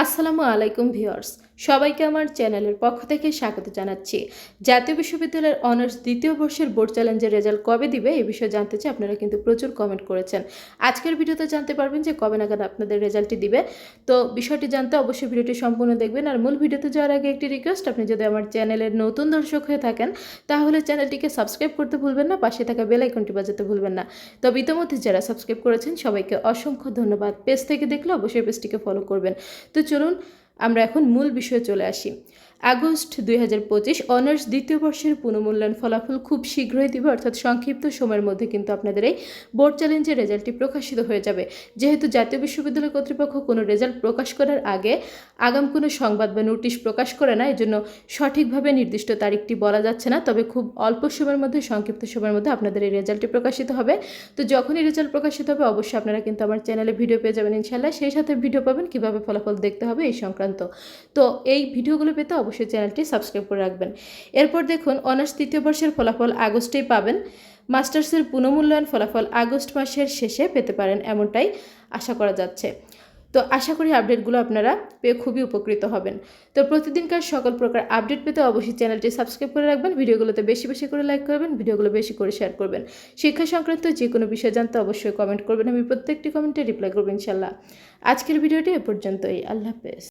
আসসালামু আলাইকুম ভিউয়ার্স। সবাইকে আমার চ্যানেলের পক্ষ থেকে স্বাগত জানাচ্ছি। জাতীয় বিশ্ববিদ্যালয়ের অনার্স দ্বিতীয় বর্ষের বোর্ড চ্যালেঞ্জের রেজাল্ট কবে দিবে এই বিষয়ে জানতে চাই, আপনারা কিন্তু প্রচুর কমেন্ট করেছেন। আজকের ভিডিওতে জানতে পারবেন যে কবে নাগাদ আপনাদের রেজাল্টটি দিবে। তো বিষয়টি জানতে অবশ্যই ভিডিওটি সম্পূর্ণ দেখবেন। আর মূল ভিডিওতে যাওয়ার আগে একটি রিকোয়েস্ট আপনি যদি আমার চ্যানেলের নতুন দর্শক হয়ে থাকেন, তাহলে চ্যানেলটিকে সাবস্ক্রাইব করতে ভুলবেন না, পাশে থাকা বেল আইকনটি বাজাতে ভুলবেন না। তবে ইতিমধ্যে যারা সাবস্ক্রাইব করেছেন, সবাইকে অসংখ্য ধন্যবাদ। পেজ থেকে দেখলে অবশ্যই পেজটিকে ফলো করবেন। তো চলুন আমরা এখন মূল বিষয়ে চলে আসি। আগস্ট দুই হাজার পঁচিশ অনার্স দ্বিতীয় বর্ষের পুনঃমূল্যায়ন ফলাফল খুব শীঘ্রই দিবে, অর্থাৎ সংক্ষিপ্ত সময়ের মধ্যে কিন্তু আপনাদের এই বোর্ড চ্যালেঞ্জের রেজাল্টটি প্রকাশিত হয়ে যাবে। যেহেতু জাতীয় বিশ্ববিদ্যালয় কর্তৃপক্ষ কোনো রেজাল্ট প্রকাশ করার আগে আগাম কোনো সংবাদ বা নোটিশ প্রকাশ করে না এই জন্য সঠিকভাবে নির্দিষ্ট তারিখটি বলা যাচ্ছে না। তবে খুব অল্প সময়ের মধ্যে, সংক্ষিপ্ত সময়ের মধ্যে আপনাদের এই রেজাল্টটি প্রকাশিত হবে। তো যখনই রেজাল্ট প্রকাশিত হবে, অবশ্যই আপনারা কিন্তু আমার চ্যানেলে ভিডিও পেয়ে যাবেন ইনশাল্লাহ সেই সাথে ভিডিও পাবেন, কীভাবে ফলাফল দেখতে হবে এই সংক্রান্ত তো এই ভিডিওগুলো পেতে অবশ্যই চ্যানেলটি সাবস্ক্রাইব করে রাখবেন। এরপর দেখুন, অনার্স তৃতীয় বর্ষের ফলাফল আগস্টেই পাবেন। মাস্টার্সের পুনঃমূল্যায়ন ফলাফল আগস্ট মাসের শেষে পেতে পারেন এমনটাই আশা করা যাচ্ছে। তো আশা করি আপডেটগুলো আপনারা পেয়ে খুবই উপকৃত হবেন। তো প্রতিদিনকার সকল প্রকার আপডেট পেতে অবশ্যই চ্যানেলটি সাবস্ক্রাইব করে রাখবেন। ভিডিওগুলোতে বেশি বেশি করে লাইক করবেন, ভিডিওগুলো বেশি করে শেয়ার করবেন। শিক্ষা সংক্রান্ত যে কোনো বিষয় জানতে অবশ্যই কমেন্ট করবেন। আমি প্রত্যেকটি কমেন্টে রিপ্লাই করব ইনশাল্লাহ আজকের ভিডিওটি এ পর্যন্তই। আল্লাহ হাফেজ।